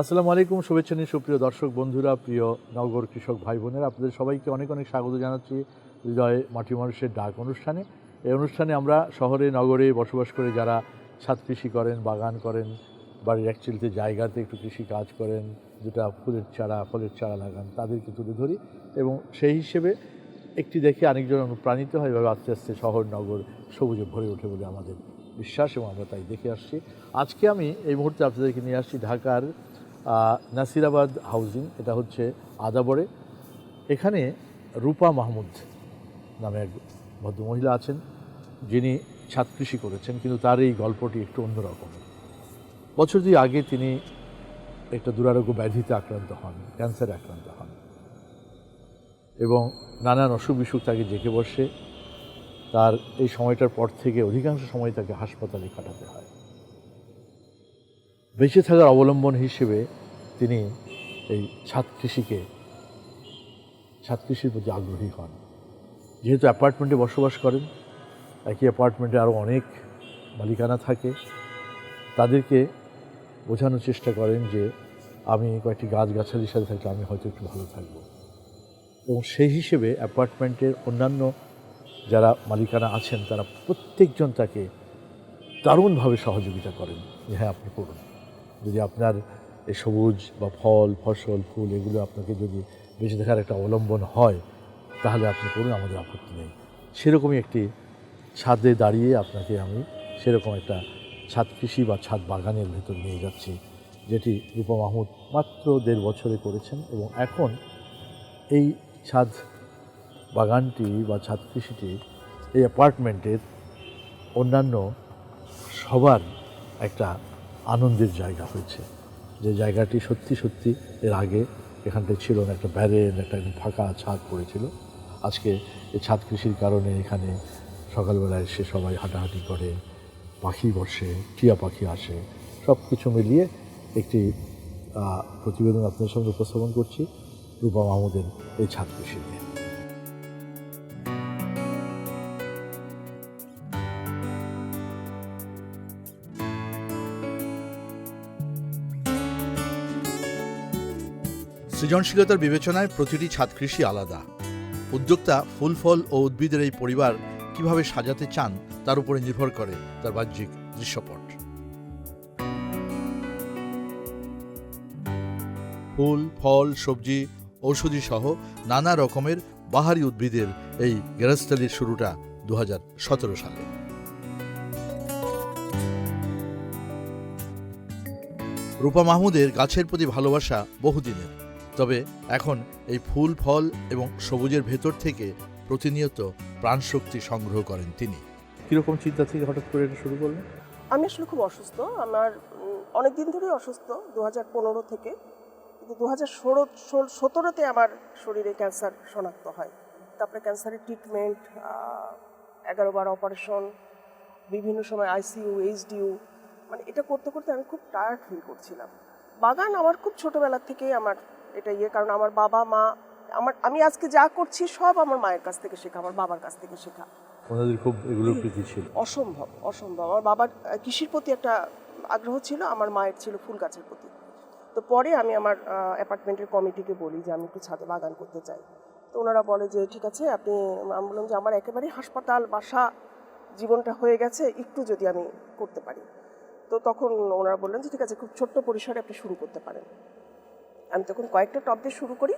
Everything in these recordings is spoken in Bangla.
আসসালামু আলাইকুম, শুভেচ্ছা নিয়ে সুপ্রিয় দর্শক বন্ধুরা, প্রিয় নগর কৃষক ভাই বোনেরা আপনাদের সবাইকে অনেক অনেক স্বাগত জানাচ্ছি হৃদয় মাটি মানুষের ডাক অনুষ্ঠানে। এই অনুষ্ঠানে আমরা শহরে, নগরে বসবাস করে যারা ছাদ কৃষি করেন, বাগান করেন, বাড়ির একচিলতে জায়গাতে একটু কৃষি কাজ করেন, যেটা ফুলের চারা, ফলের চারা লাগান, তাদেরকে তুলে ধরি এবং সেই হিসেবে একটি দেখে আরেকজন অনুপ্রাণিত হয়, এভাবে আস্তে আস্তে শহর, নগর সবুজে ভরে ওঠে বলে আমাদের বিশ্বাস এবং আমরা তাই দেখে আসছি। আজকে আমি এই মুহূর্তে আপনাদেরকে নিয়ে আসছি ঢাকার নাসিরাবাদ হাউজিং, এটা হচ্ছে আদাবরে। এখানে রূপা মাহমুদ নামে এক ভদ্রমহিলা আছেন, যিনি ছাদ কৃষি করেছেন, কিন্তু তার এই গল্পটি একটু অন্যরকম। বছর দুই আগে তিনি একটা দুরারোগ্য ব্যাধিতে আক্রান্ত হন, ক্যান্সারে আক্রান্ত হন। এবং নানান অসুখ বিসুখ তাকে জেঁকে বসে, তার এই সময়টার পর থেকে অধিকাংশ সময় তাকে হাসপাতালে কাটাতে হয়। বেঁচে থাকার অবলম্বন হিসেবে তিনি এই ছাদ কৃষিকে, ছাদ কৃষির প্রতি আগ্রহী হন। যেহেতু অ্যাপার্টমেন্টে বসবাস করেন, একই অ্যাপার্টমেন্টে আরও অনেক মালিকানা থাকে, তাদেরকে বোঝানোর চেষ্টা করেন যে আমি কয়েকটি গাছগাছালির সাথে থাকলে আমি হয়তো একটু ভালো থাকব। এবং সেই হিসেবে অ্যাপার্টমেন্টের অন্যান্য যারা মালিকানা আছেন, তারা প্রত্যেকজন তাকে দারুণভাবে সহযোগিতা করেন। যে হ্যাঁ আপনি করুন যদি আপনার এই সবুজ বা ফল, ফসল, ফুল এগুলো আপনাকে যদি বেঁচে থাকার একটা অবলম্বন হয়, তাহলে আপনি করুন, আমাদের আপত্তি নেই। সেরকমই একটি ছাদে দাঁড়িয়ে আপনাকে আমি সেরকম একটা ছাদ কৃষি বা ছাদ বাগানের ভেতর নিয়ে যাচ্ছি, যেটি রূপা মাহমুদ মাত্র দেড় বছরে করেছেন এবং এখন এই ছাদ বাগানটি বা ছাদ কৃষিটি এই অ্যাপার্টমেন্টের অন্যান্য সবার একটা আনন্দের জায়গা হয়েছে। যে জায়গাটি সত্যি সত্যি এর আগে এখানটায় ছিল না, একটা ব্যারেন একটা ফাঁকা ছাদ পড়েছিল। আজকে এই ছাদ কৃষির কারণে এখানে সকালবেলা এসে সবাই হাঁটাহাঁটি করে, পাখি বসে, টিয়া পাখি আসে সব কিছু মিলিয়ে একটি প্রতিবেদন আপনার সঙ্গে উপস্থাপন করছি, রূপা মাহমুদের এই ছাদ কৃষি নিয়ে। সৃজনশীলতার বিবেচনায় প্রতিটি ছাদ কৃষি আলাদা। উদ্যোক্তা ফুল ফল ও উদ্ভিদের এই পরিবার কীভাবে সাজাতে চান তার উপরে নির্ভর করে তার বাহ্যিক দৃশ্যপট। ফুল, ফল, সবজি, ঔষধি সহ নানা রকমের বাহারি উদ্ভিদের এই গেরাস্টালির শুরুটা দু হাজার সতেরো সালে। রূপা মাহমুদের গাছের প্রতি ভালোবাসা বহুদিনের। তবে এখন এই ফুল ফল এবং সবুজের ভেতর থেকে প্রতিনিয়ত প্রাণশক্তি সংগ্রহ করেন তিনি। কীরকম চিন্তা থেকে হঠাৎ করে এটা শুরু করলেন? আমি আসলে খুব অসুস্থ। আমার অনেক দিন ধরেই অসুস্থ দু হাজার পনেরো থেকে। কিন্তু দু হাজার ষোলো সতেরোতে আমার শরীরে ক্যান্সার শনাক্ত হয়। তারপরে ক্যান্সারের ট্রিটমেন্ট এগারো বার অপারেশন বিভিন্ন সময় আইসিইউ এইচডিইউ মানে এটা করতে করতে আমি খুব টায়ার্ড ফিল করছিলাম। বাগান আমার খুব ছোটোবেলার থেকেই আমার এটা ইয়ে কারণ আমার বাবা মা আমার আমি আজকে যা করছি সব আমার মায়ের কাছ থেকে শেখা আমার বাবার কাছ থেকে শেখা। ওনাদের খুব প্রীতি ছিল। অসম্ভব অসম্ভব। আমার বাবার কৃষির প্রতি একটা আগ্রহ ছিল আমার মায়ের ছিল ফুল গাছের প্রতি। তো পরে আমি আমার অ্যাপার্টমেন্টের কমিটিকে বলি যে আমি একটু ছাদে বাগান করতে চাই। তো ওনারা বলে যে ঠিক আছে আপনি আমি বললাম যে আমার একেবারেই হাসপাতাল বাসা জীবনটা হয়ে গেছে একটু যদি আমি করতে পারি। তো তখন ওনারা বললেন যে ঠিক আছে খুব ছোট্ট পরিসরে আপনি শুরু করতে পারেন। আমি তখন কয়েকটা টপ দিয়ে শুরু করি,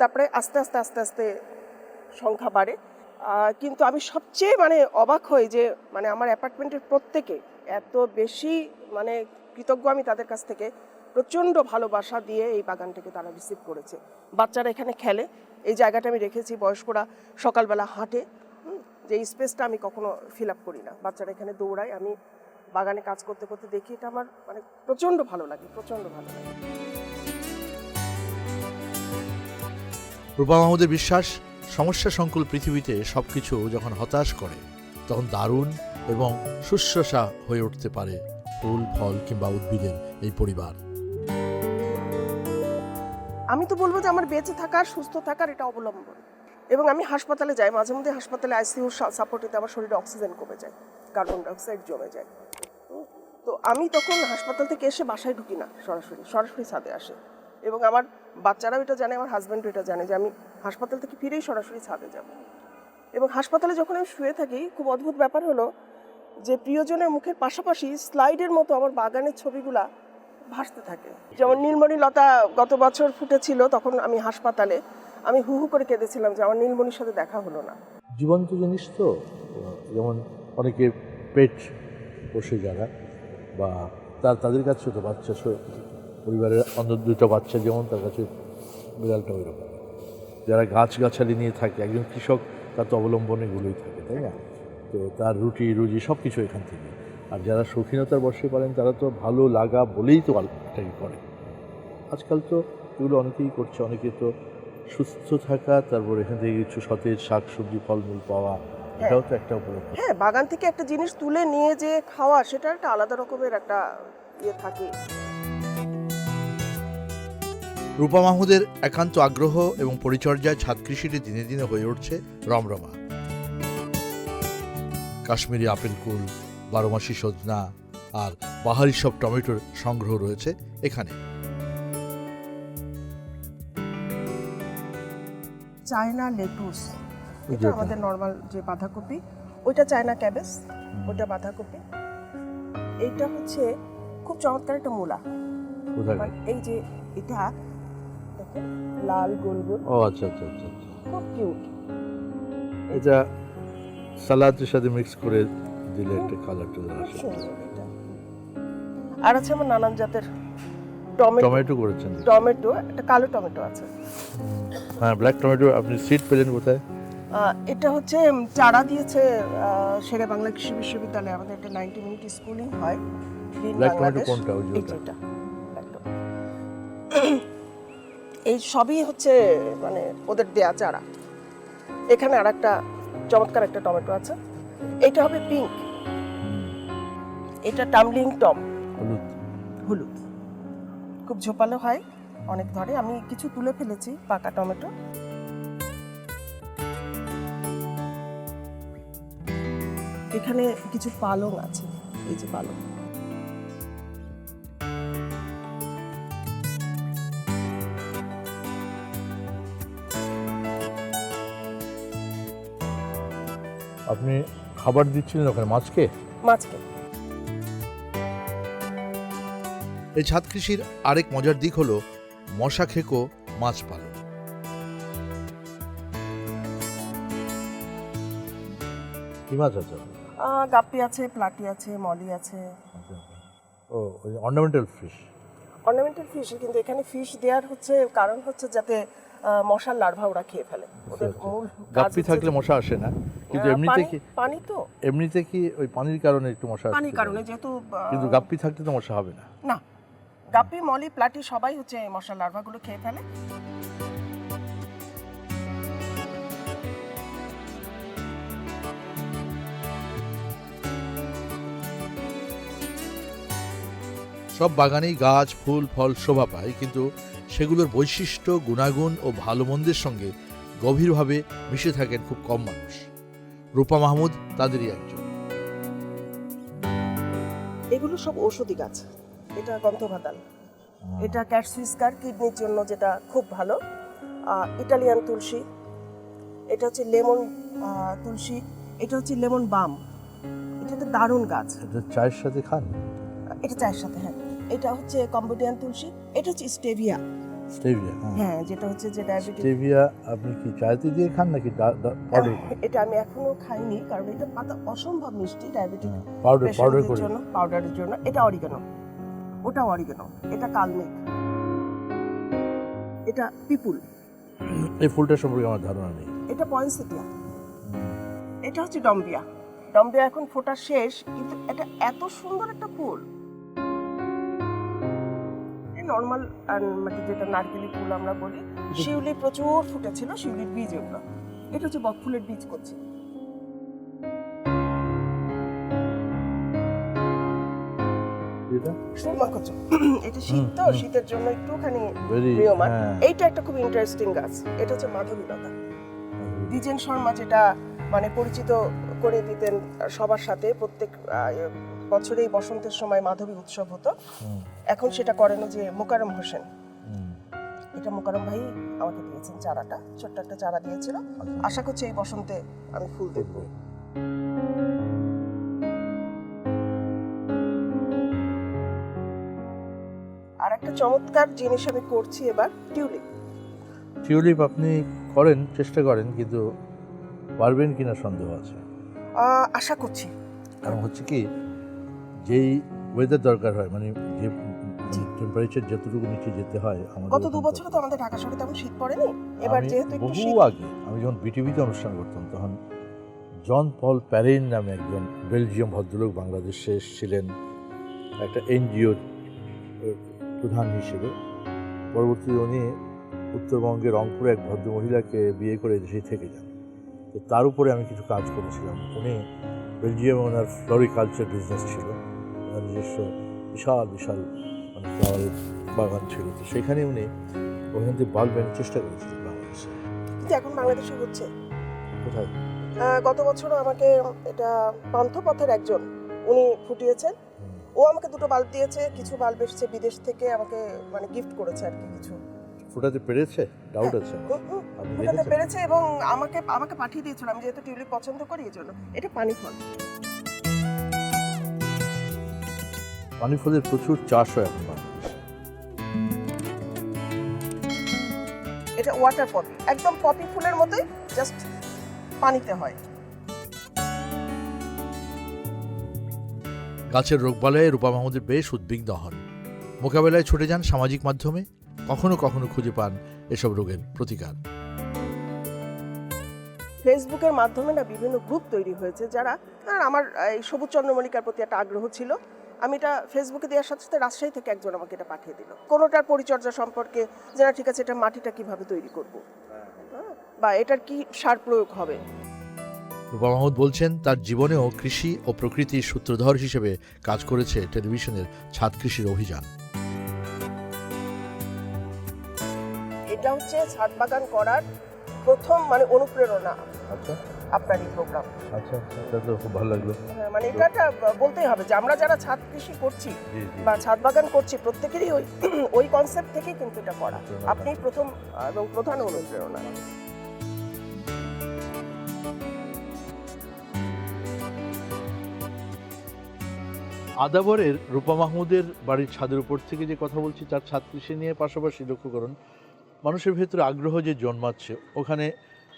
তারপরে আস্তে আস্তে আস্তে আস্তে সংখ্যা বাড়ে। কিন্তু আমি সবচেয়ে মানে অবাক হই যে মানে আমার অ্যাপার্টমেন্টের প্রত্যেকে এত বেশি মানে কৃতজ্ঞ আমি তাদের কাছ থেকে, প্রচণ্ড ভালোবাসা দিয়ে এই বাগানটাকে তারা রিসিভ করেছে। বাচ্চারা এখানে খেলে। এই জায়গাটা আমি রেখেছি, বয়স্করা সকালবেলা হাঁটে যে স্পেসটা আমি কখনো ফিল আপ করি না। বাচ্চারা এখানে দৌড়ায়, আমি বাগানে কাজ করতে করতে দেখি, এটা আমার মানে প্রচণ্ড ভালো লাগে, প্রচণ্ড ভালো লাগে। রূপা মাহমুদের বিশ্বাস, সমস্যা সংকুল পৃথিবীতে সবকিছু যখন হতাশ করে, তখন দারুণ এবং শুশ্রূষা হয়ে উঠতে পারে ফুল, ফল কিংবা উদ্ভিদের এই পরিবার। আমি তো বলব যে আমার বেঁচে থাকার, সুস্থ থাকার এটা অবলম্বন। এবং আমি হাসপাতালে যাই, মাঝে মধ্যে হাসপাতালে আইসিইউ সাপোর্টেতে আমার শরীরে অক্সিজেন কমে যায় কার্বন ডাইঅক্সাইড জমে যায়। তো আমি তখন হাসপাতাল থেকে এসে বাসায় ঢুকি না সরাসরি সরাসরি ছাদে আসে। এবং আমার বাচ্চারাও এটা জানে, আমার হাজব্যান্ডও এটা জানে যে আমি হাসপাতাল থেকে ফিরেই সরাসরি ছাদে যাব। এবং হাসপাতালে যখন আমি শুয়ে থাকি, খুব অদ্ভুত ব্যাপার হলো যে প্রিয়জনের মুখের পাশাপাশি স্লাইডের মতো আমার বাগানের ছবিগুলা ভাসতে থাকে। যেমন নীলমণি লতা গত বছর ফুটেছিল তখন আমি হাসপাতালে, আমি হু হু করে কেঁদেছিলাম যে আমার নীলমণির সাথে দেখা হলো না। জীবন্ত জিনিস তো, যেমন অনেকে পেট পোষে যারা বা তার, তাদের কাছে তো বাচ্চা পরিবারের অন্য দুটো বাচ্চা যেমন, তার কাছে বিড়ালটা ওই রকম যারা গাছগাছালি নিয়ে থাকে, একজন কৃষক, তার তো অবলম্বন এগুলোই থাকে, তাই না? তো তার রুটি, রুজি সব কিছু এখান থেকে। আর যারা শৌখিনতার বসে পারেন, তারা তো ভালো লাগা বলেই তো এটাকে করে। আজকাল তো এগুলো অনেকেই করছে, অনেকে তো সুস্থ থাকা, তারপর এখান থেকে কিছু সতেজ শাক, সবজি, ফলমূল পাওয়া, এটাও তো একটা উপলক্ষ। হ্যাঁ বাগান থেকে একটা জিনিস তুলে নিয়ে যে খাওয়া, সেটা একটা আলাদা রকমের একটা ইয়ে থাকে। রূপা মাহমুদের একান্ত আগ্রহ এবং পরিচর্যায় ছাদ কৃষিটি দিনে দিনে হয়ে উঠছে রমরমা। কাশ্মীরি আপেল কুল বারোমাসি সজনা আর বাহারি সব টমেটোর সংগ্রহ রয়েছে এখানে। চায়না লেটুস এটা আমাদের নর্মাল যে বাঁধাকপি ওইটা চায়না ক্যাবেজ ওটা বাঁধাকপি। এইটা হচ্ছে খুব চমৎকার একটা মূলা। কোথায়? এই যে এটা লাল গোল গোল। ও আচ্ছা আচ্ছা আচ্ছা আচ্ছা। খুব কিউট এটা সালাদের সাথে মিক্স করে দিলে একটা কালার খুব আসে। এটা। আর আছে আমার নানান জাতের টমেটো। টমেটো করেছেন টমেটো একটা কালো টমেটো আছে। হ্যাঁ ব্ল্যাক টমেটো আপনি সিড পেলেন কোথায়? এটা হচ্ছে চারা দিয়েছে সেরে বাংলা কৃষি বিশ্ববিদ্যালয়ে। আমাদের একটা নাইনটি মিনিট স্কুলিং হয়। ব্ল্যাক টমেটো কোনটা? ওই এটা। এই সবই হচ্ছে মানে ওদের দেয়া চারা। এখানে আর একটা চমৎকার একটা টমেটো আছে। এটা হবে পিঙ্ক এটা টামলিং টম হলুদ। হলুদ। খুব ঝোপালো হয় অনেক ধরে। আমি কিছু তুলে ফেলেছি পাকা টমেটো। এখানে কিছু পালং আছে। এই যে পালং। আপনি খাবার দিচ্ছিলেন ওখানে মাছকে মাছকে এই ছাদ কৃষির আরেক মজার দিক হলো মশা খেকো মাছ পালন কি মাছ আছে? গাপ্পি আছে প্লাটি আছে মলি আছে। ও ওই অর্নামেন্টাল ফিশ অর্নামেন্টাল ফিশ কিন্তু এখানে ফিশ দেওয়ার হচ্ছে কারণ হচ্ছে যাতে মশার লার্ভা ওরা খেয়ে ফেলে। ওদের মূল গাপ্পি থাকলে মশা আসে না কিন্তু এমনিতে কি পানি তো। এমনিতে কি ওই পানির কারণে একটু মশা পানির কারণে যেহেতু কিন্তু গাপ্পি থাকলে তো মশা হবে না। না। গাপ্পি মলি প্লাটি সবাই হচ্ছে মশার লার্ভাগুলো খেয়ে ফেলে। সব বাগানেই গাছ ফুল ফল শোভা পায় কিন্তু সেগুলোর বৈশিষ্ট্য গুণাগুণ ও ভালো মন্দের সঙ্গে গভীরভাবে মিশে থাকেন খুব কম মানুষ। রূপা মাহমুদ তাদেরই একজন। এগুলো সব ঔষধি গাছ। এটা গন্ধভাতাল এটা ক্যাটসুইস্কার কিডনির জন্য যেটা খুব ভালো। ইটালিয়ান তুলসী। এটা হচ্ছে লেমন তুলসী। এটা হচ্ছে লেমন বাম। এটা একটা দারুণ গাছ। এটা চায়ের সাথে খান? এটা চায়ের সাথে হ্যাঁ। এটা হচ্ছে কম্বোডিয়ান তুলসী এটা হচ্ছে স্টেভিয়া। স্টেভিয়া হ্যাঁ। হ্যাঁ যেটা হচ্ছে যে ডায়াবেটিস স্টেভিয়া আপনি কি চায়েতে দিয়ে খান নাকি পাউডার এটা আমি এখনও খাইনি কারণ এটা পাতা অসম্ভব মিষ্টি ডায়াবেটিক পাউডার পাউডার করে। জন্য পাউডারের জন্য। এটা অরিগানো ওটা অরিগানো এটা কালমেঘ। এটা পিপুল। এই ফুলটা সম্পর্কে আমার ধারণা নেই। এটা পয়েন্সেটিয়া এটা হচ্ছে ডম্বিয়া ডম্বিয়া এখন ফোটা শেষ কিন্তু এটা এত সুন্দর একটা ফুল। নর্মাল মানে যেটা নারকেলি ফুল আমরা বলি শিউলি প্রচুর ফুটেছিল শিউলির বীজ এগুলো এটা হচ্ছে বকফুলের বীজ করছি। এটা সুরমা কচু এটা শীত তো শীতের জন্য একটুখানি প্রিয়মান হ্যাঁ। এইটা একটা খুব ইন্টারেস্টিং গাছ। এটা হচ্ছে মাধবীলতা দ্বিজেন শর্মা যেটা মানে পরিচিত করে দিতেন সবার সাথে প্রত্যেক বছরে এই বসন্তের সময় মাধবী উৎসব হতো। এখন সেটা করেন যে মোকারম হোসেন। এটা মোকারম ভাই আমাকে দিয়েছেন চারাটা ছোট্ট একটা চারা দিয়েছিল। আশা করছি এই বসন্তে আমি ফুল দেখব আর একটা চমৎকার জিনিস আমি করছি এবার টিউলিপ। টিউলিপ আপনি করেন চেষ্টা করেন কিন্তু পারবেন কিনা সন্দেহ আছে? আশা করছি। কারণ হচ্ছে কি যেই ওয়েদার দরকার হয় মানে যে টেম্পারেচার যতটুকু নিচে যেতে হয় আমাদের গত দু বছরে তো আমাদের ঢাকা শহরে তেমন শীত পড়েনি? এবার যেহেতু একটু বহু শীত আগে আমি যখন বিটিভিতে অনুষ্ঠান করতাম তখন জন পল প্যারেন নামে একজন বেলজিয়াম ভদ্রলোক বাংলাদেশে এসেছিলেন একটা এনজিও প্রধান হিসেবে। পরবর্তীতে উনি উত্তরবঙ্গের রংপুরে এক ভদ্র মহিলাকে বিয়ে করে দেশে থেকে যান। তো তার উপরে আমি কিছু কাজ করেছিলাম। উনি বেলজিয়ামে ওনার ফ্লোরিকালচার বিজনেস ছিল। নিজস্ব বিশাল বিশাল মানে ফ্লাওয়ারের বাগান ছিল। তো সেখানে উনি ওখান থেকে বাল্ব এনে চেষ্টা করেছিলেন বাংলাদেশে। কিন্তু এখন বাংলাদেশে হচ্ছে। কোথায়? গত বছরও আমাকে এটা পান্থপথের একজন উনি ফুটিয়েছেন। ও আমাকে দুটো বাল্ব দিয়েছে কিছু বাল্ব এসছে বিদেশ থেকে আমাকে মানে গিফট করেছে আর কি কিছু। ফোটাতে পেরেছে? ডাউট আছে। হুম, আপনি ফোটাতে পেরেছে এবং আমাকে আমাকে পাঠিয়ে দিয়েছিল। আমি যেহেতু টিউলিপ পছন্দ করি এই জন্য। এটা পানি ফল। পানি ফুলের প্রচুর চাষ হয় এখন বাংলাদেশে। এটা ওয়াটার পপি একদম পপি ফুলের মতোই জাস্ট পানিতে হয়। গাছের রোগবালয়ে রূপা মাহমুদের বেশ উদ্বিগ্ন হন। মোকাবেলায় ছুটে যান সামাজিক মাধ্যমে কখনো কখনো খুঁজে পান এসব রোগের প্রতিকার। ফেসবুকের মাধ্যমে না বিভিন্ন গ্রুপ তৈরি হয়েছে যারা আমার এই সবুজ চন্দ্রমল্লিকার প্রতি একটা আগ্রহ ছিল। আমি এটা ফেসবুকে দেওয়ার সাথে সাথে রাজশাহী থেকে একজন আমাকে এটা পাঠিয়ে দিল। কোনোটার পরিচর্যা সম্পর্কে যে না ঠিক আছে এটা মাটিটা কীভাবে তৈরি করব? হ্যাঁ, বা এটার কি সার প্রয়োগ হবে? রূপা মাহমুদ বলছেন তার জীবনেও কৃষি ও প্রকৃতির সূত্রধর হিসেবে কাজ করেছে টেলিভিশনের ছাদ কৃষির অভিযান। এটা হচ্ছে ছাদ বাগান করার প্রথম মানে অনুপ্রেরণা। আচ্ছা। আপনার এই প্রোগ্রাম আচ্ছা আচ্ছা। এটা তো খুব ভালো লাগল। হ্যাঁ, মানে এটা একটা বলতেই হবে যে আমরা যারা ছাদ কৃষি করছি বা ছাদ বাগান করছি প্রত্যেকেরই ওই ওই কনসেপ্ট থেকেই কিন্তু এটা করা। আপনি প্রথম এবং প্রধান অনুপ্রেরণা। আদাবরের রূপা মাহমুদের বাড়ির ছাদের উপর থেকে যে কথা বলছি তার ছাদ কৃষি নিয়ে পাশাপাশি লক্ষ্য করুন মানুষের ভেতরে আগ্রহ যে জন্মাচ্ছে ওখানে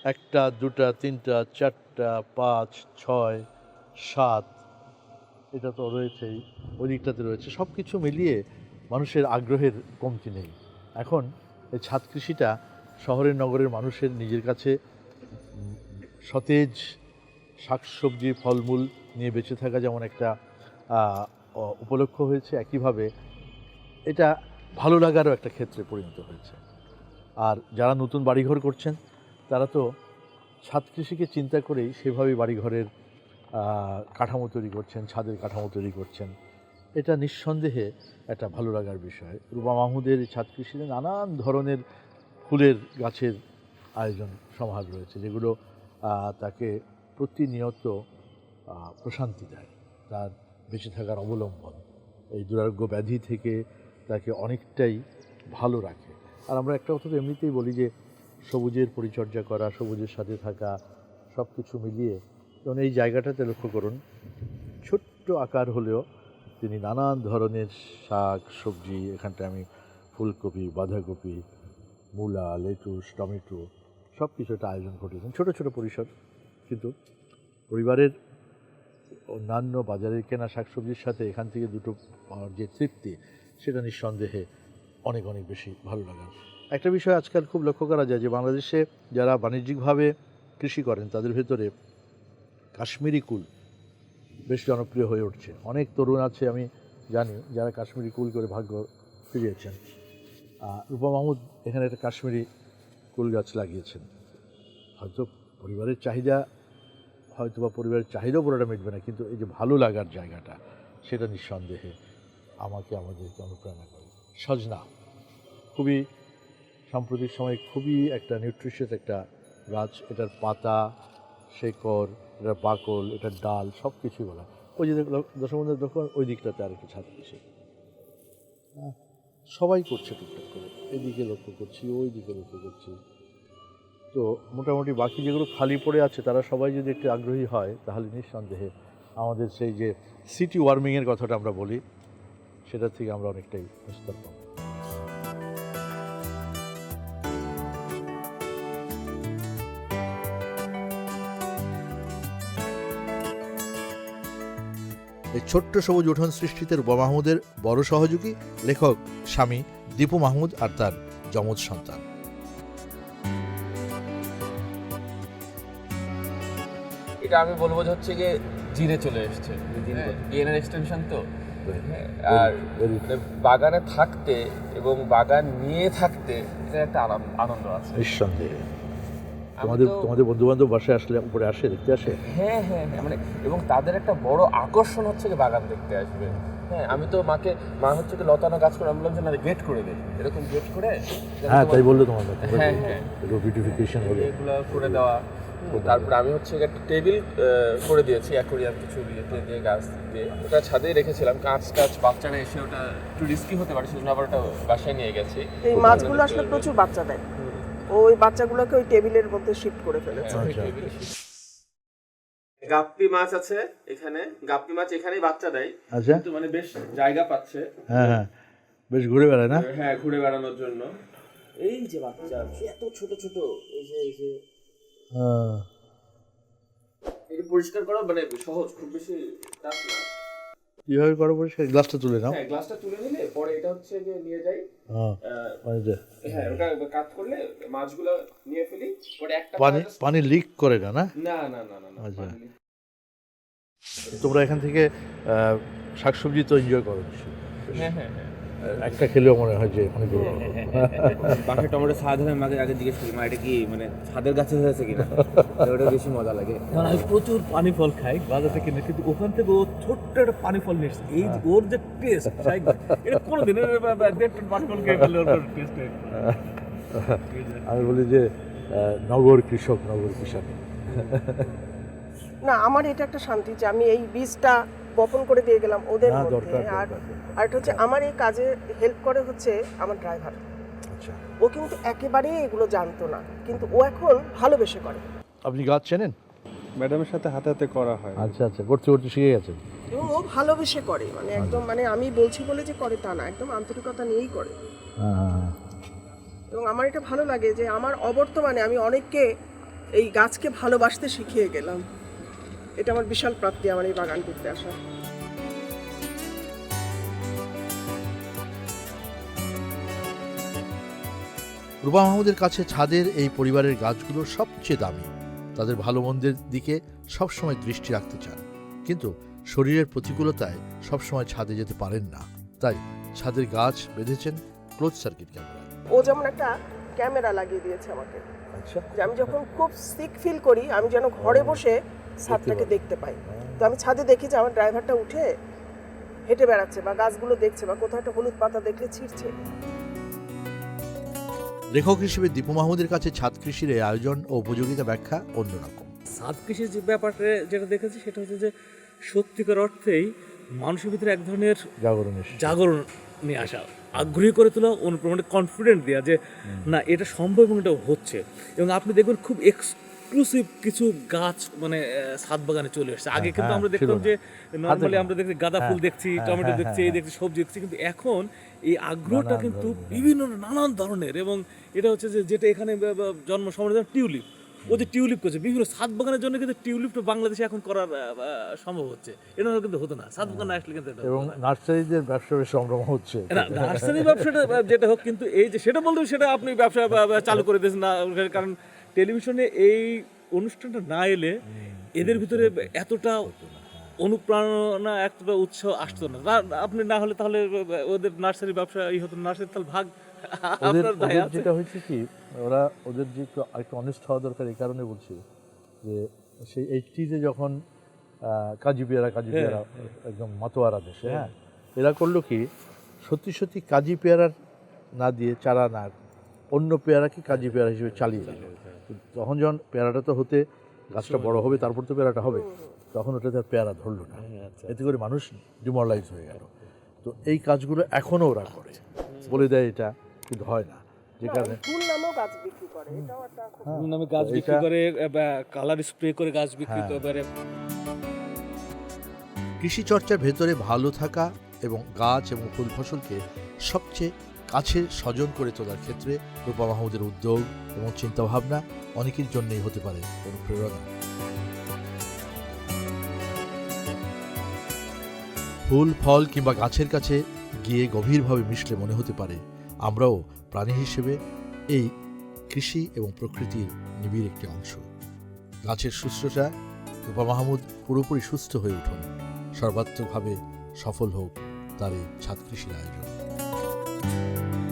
একটা, দুটা, তিনটা, চারটা, পাঁচ, ছয়, সাত, এটা তো রয়েছেই, ওই দিকটাতে রয়েছে। সব কিছু মিলিয়ে মানুষের আগ্রহের কমতি নেই। এখন এই ছাদ কৃষিটা শহরের নগরের মানুষের নিজের কাছে সতেজ শাকসবজি, ফলমূল নিয়ে বেঁচে থাকা যেমন একটা উপলক্ষ হয়েছে, একইভাবে এটা ভালো লাগারও একটা ক্ষেত্রে পরিণত হয়েছে। আর যারা নতুন বাড়িঘর করছেন তারা তো ছাদ কৃষিকে চিন্তা করেই সেভাবেই বাড়িঘরের কাঠামো তৈরি করছেন, ছাদের কাঠামো তৈরি করছেন। এটা নিঃসন্দেহে একটা ভালো লাগার বিষয়। রুবা মাহমুদের ছাদ কৃষিতে নানান ধরনের ফুলের গাছের আয়োজন সমাহার রয়েছে, যেগুলো তাকে প্রতিনিয়ত প্রশান্তি দেয়, তার বেঁচে থাকার অবলম্বন। এই দুরারোগ্য ব্যাধি থেকে তাকে অনেকটাই ভালো রাখে। আর আমরা একটা কথা তো এমনিতেই বলি যে সবুজের পরিচর্যা করা, সবুজের সাথে থাকা সব কিছু মিলিয়ে যেমন এই জায়গাটাতে লক্ষ্য করুন, ছোট্ট আকার হলেও তিনি নানান ধরনের শাক, সবজি, এখানটায় আমি ফুলকপি, বাঁধাকপি, মূলা, লেটুস, টমেটো সব কিছু একটা আয়োজন ঘটিয়েছেন ছোটো ছোটো পরিসর, কিন্তু পরিবারের অন্যান্য বাজারের কেনা শাকসবজির সাথে এখান থেকে দুটো যে তৃপ্তি, সেটা নিঃসন্দেহে অনেক অনেক বেশি ভালো লাগার। একটা বিষয় আজকাল খুব লক্ষ্য করা যায় যে বাংলাদেশে যারা বাণিজ্যিকভাবে কৃষি করেন, তাদের ভেতরে কাশ্মীরি কুল বেশ জনপ্রিয় হয়ে উঠছে। অনেক তরুণ আছে, আমি জানি, যারা কাশ্মীরি কুল করে ভাগ্য ফিরিয়েছেন। রূপা মাহমুদ এখানে একটা কাশ্মীরি কুল গাছ লাগিয়েছেন। হয়তো পরিবারের চাহিদা, হয়তো বা পরিবারের চাহিদাও পুরোটা মিটবে না, কিন্তু এই যে ভালো লাগার জায়গাটা, সেটা নিঃসন্দেহে আমাকে, আমাদেরকে অনুপ্রেরণা করে। সজনা, খুবই সাম্প্রতিক সময় খুবই একটা নিউট্রিশিয়াস একটা গাছ। এটার পাতা শেকড় এটার বাকল এটার ডাল সব কিছুই বলা। ওই যে দশমন্দির দোকান ওই দিকটাতে আরেকটা ছাদ কৃষি হ্যাঁ, সবাই করছে টুকটাক করে। এদিকে লক্ষ্য করছি ওই দিকে লক্ষ্য করছি। তো মোটামুটি বাকি যেগুলো খালি পড়ে আছে তারা সবাই যদি একটু আগ্রহী হয় তাহলে নিঃসন্দেহে আমাদের সেই যে সিটি ওয়ার্মিংয়ের কথাটা আমরা বলি সেটা থেকে আমরা অনেকটাই নিস্তার পাবো এই ছোট্ট সবুজ উঠোন সৃষ্টিতে রূপা মাহমুদের বড় সহযোগী লেখক স্বামী দীপু মাহমুদ আর তার যমজ সন্তান। এটা আমি বলব যে হচ্ছে গিয়ে জিরে চলে এসছে। ডিএনএর এক্সটেনশন তো? হ্যাঁ, আর মানে বাগানে থাকতে এবং বাগান নিয়ে থাকতে এটা একটা আনন্দ- আনন্দ আছে। নিঃসন্দেহে। তোমাদের তোমাদের বন্ধু বান্ধব বাসায় আসলে উপরে আসে দেখতে আসে? হ্যাঁ হ্যাঁ হ্যাঁ মানে এবং তাদের একটা বড় আকর্ষণ হচ্ছে যে বাগান দেখতে আসবে। হ্যাঁ আমি তো মাকে মা হচ্ছে কি লতানো গাছ করে আমি বললাম যে না গেট করে দে। এরকম গেট করে হ্যাঁ তাই বলল তোমার হ্যাঁ, হ্যাঁ। বিউটিফিকেশন হলো। এগুলো করে দেওয়া। তারপরে আমি হচ্ছে একটা টেবিল করে দিয়েছি অ্যাকোরিয়াম কিছু ইয়েতে দিয়ে গাছ দিয়ে। ওটা ছাদেই রেখেছিলাম কাঁচ টাচ বাচ্চারা এসে ওটা একটু রিস্কি হতে পারে সেজন্য আবার ওটা বাসায় নিয়ে গেছি। এই মাছগুলো আসলে প্রচুর বাচ্চা দেয়। ওই বাচ্চাগুলোকে ওই টেবিলের মধ্যে শিফট করে ফেলেছে। আচ্ছা। গাপ্পি মাছ আছে এখানে। গাপ্পি মাছ এখানেই বাচ্চা দেয়। আচ্ছা। কিন্তু মানে বেশ জায়গা পাচ্ছে। হ্যাঁ হ্যাঁ। বেশ ঘুরে বেড়ায় না? হ্যাঁ ঘুরে বেড়ানোর জন্য। এই যে বাচ্চা এত ছোট ছোট। এই যে এই যে। হ্যাঁ। এটা পরিষ্কার করা মানে সহজ খুব বেশি টাফ না। কীভাবে পরে সেই গ্লাসটা তুলে নাও। হ্যাঁ গ্লাসটা তুলে নিলে পরে এটা হচ্ছে যে নিয়ে যাই। হ্যাঁ হ্যাঁ ওটা কাট করলে মাছগুলো নিয়ে ফেলি। পরে একটা পানি পানি লিক করে না না? না না না না আচ্ছা। তোমরা এখান থেকে আহ, শাকসবজি তো এনজয় করো। হ্যাঁ হ্যাঁ হ্যাঁ। একটা খেলেও মনে হয় যে অনেকগুলো টমেটো স্বাদ হলে মাকে আগে জিজ্ঞেস করি মা এটা কি মানে ছাদের গাছে হয়েছে কিনা? ওটা বেশি মজা লাগে। কারণ আমি প্রচুর পানি ফল খাই বাজার থেকে কিনে কিন্তু ওখান থেকে ও ছোট্ট একটা পানি ফল নিয়ে এই ওর যে টেস্ট এটা কোনো দিনের পানি ফল খেয়ে ফেললে ওর টেস্ট আমি বলি যে আহ, নগর কৃষক নগর কৃষক। না আমার এটা একটা শান্তি যে আমি এই বীজটা বপন করে দিয়ে গেলাম ওদের মধ্যে। আর আর এটা হচ্ছে আমার এই কাজে হেল্প করে হচ্ছে আমার ড্রাইভার আচ্ছা। ও কিন্তু একেবারেই এগুলো জানতো না কিন্তু ও এখন ভালোবেসে করে। আপনি গাছ চেনেন? ম্যাডামের সাথে হাতে হাতে করা হয়। আচ্ছা আচ্ছা করতে করতে শিখে গেছেন এবং ও ভালোবেসে করে মানে একদম মানে আমি বলছি বলে যে করে তা না একদম আন্তরিকতা নিয়েই করে। হ্যাঁ হ্যাঁ হ্যাঁ। এবং আমার এটা ভালো লাগে যে আমার অবর্তমানে আমি অনেককে এই গাছকে ভালোবাসতে শিখিয়ে গেলাম। এটা আমার বিশাল প্রাপ্তি আমার এই বাগান করতে আসা রূপা মাহমুদের কাছে ছাদের এই পরিবারের গাছগুলো সবচেয়ে দামি। তাদের ভালো মন্দের দিকে সবসময় দৃষ্টি রাখতে চান। কিন্তু শরীরের প্রতিকূলতায় সবসময় ছাদে যেতে পারেন না। তাই ছাদের গাছ বেঁধেছেন ক্লোজ সার্কিট ক্যামেরা। ও যেমন একটা ক্যামেরা লাগিয়ে দিয়েছে আমাকে। আচ্ছা। আমি যখন খুব সিক ফিল করি আমি যেন ঘরে বসে ছাদটাকে দেখতে পাই। তো আমি ছাদে দেখি যে আমার ড্রাইভারটা উঠে হেঁটে বেড়াচ্ছে বা গাছগুলো দেখছে বা কোথাও একটা হলুদ পাতা দেখলে ছিঁড়ছে। লেখক হিসেবে দীপু মাহমুদের কাছে ছাদ কৃষির এই আয়োজন ও উপযোগিতা ব্যাখ্যা অন্যরকম। ছাদ কৃষির যে ব্যাপারটা যেটা দেখেছি সেটা হচ্ছে যে সত্যিকার অর্থেই মানুষের ভিতরে এক ধরনের জাগরণ জাগরণ নিয়ে আসা আগ্রহী করে তোলা অনুপ্রমাণে কনফিডেন্ট দেওয়া যে না এটা সম্ভব এবং এটা হচ্ছে। এবং আপনি দেখবেন খুব কিছু গাছ মানে ছাদ বাগানে চলে এসেছে। আগে কিন্তু হ্যাঁ, আমরা দেখতাম যে নর্মালি আমরা দেখছি গাঁদা ফুল হ্যাঁ, দেখছি হ্যাঁ, টমেটো হ্যাঁ, দেখছি এই হ্যাঁ, দেখছি সবজি দেখছি। কিন্তু এখন এই আগ্রহটা কিন্তু বিভিন্ন নানান ধরনের এবং এটা হচ্ছে যে যেটা এখানে জন্ম সমাজ টিউলিপ ও যে টিউলিপ করছে বিভিন্ন ছাদ বাগানের জন্য কিন্তু টিউলিপটা বাংলাদেশে এখন করার সম্ভব হচ্ছে। এটা কিন্তু হতো না। ছাদ বাগান আসলে কিন্তু এবং নার্সারিদের ব্যবসা বেশ সম্ভ্রম হচ্ছে। নার্সারি ব্যবসাটা যেটা হোক কিন্তু এই যে সেটা বলতে সেটা আপনি ব্যবসা চালু করে দিয়েছেন না কারণ টেলিভিশনে এই অনুষ্ঠানটা না এলে এদের ভিতরে এতটা অনুপ্রেরণা এতটা উৎসাহ আসতো না। আপনি না হলে তাহলে ওদের নার্সারি ব্যবসা এই হতো নার্সারি তাহলে ভাগ আপনার। যেটা হয়েছে কি ওরা ওদের যে একটু অনেস্ট হওয়া দরকার এই কারণে বলছি যে সেই এইটিতে যখন কাজী পেয়ারা কাজী পেয়ারা একদম মাতোয়ারা দেশে হ্যাঁ এরা করল কি সত্যি সত্যি কাজী পেয়ারার না দিয়ে চারা না অন্য পেয়ারাকে কাজী পেয়ারা হিসেবে চালিয়ে দিল তখন যখন পেয়ারাটা তো হতে গাছটা বড় হবে তারপর তো পেয়ারাটা হবে। তখন ওটা তার পেয়ারা ধরলো না। আচ্ছা এতে করে মানুষ ডিমোরালাইজ হয়ে গেল। তো এই কাজগুলো এখনও ওরা করে। বলে দেয় এটা কিন্তু হয় না। যে কারণে গাছ বিক্রি করে। নামে গাছ বিক্রি কালার স্প্রে করে গাছ বিক্রি হ্যাঁ। করে কৃষি চর্চার ভেতরে ভালো থাকা এবং গাছ এবং ফুল ফসলকে সবচেয়ে কাছের স্বজন করে তোলার ক্ষেত্রে রূপা মাহমুদের উদ্যোগ এবং চিন্তাভাবনা অনেকের জন্যই হতে পারে অনুপ্রেরণা। ফুল, ফল কিংবা গাছের কাছে গিয়ে গভীরভাবে মিশলে মনে হতে পারে, আমরাও প্রাণী হিসেবে এই কৃষি এবং প্রকৃতির নিবিড় একটি অংশ। গাছের শুশ্রূষা রূপা মাহমুদ পুরোপুরি সুস্থ হয়ে উঠুন। সর্বাত্মকভাবে সফল হোক তার এই ছাদ আয়োজন। Thank you.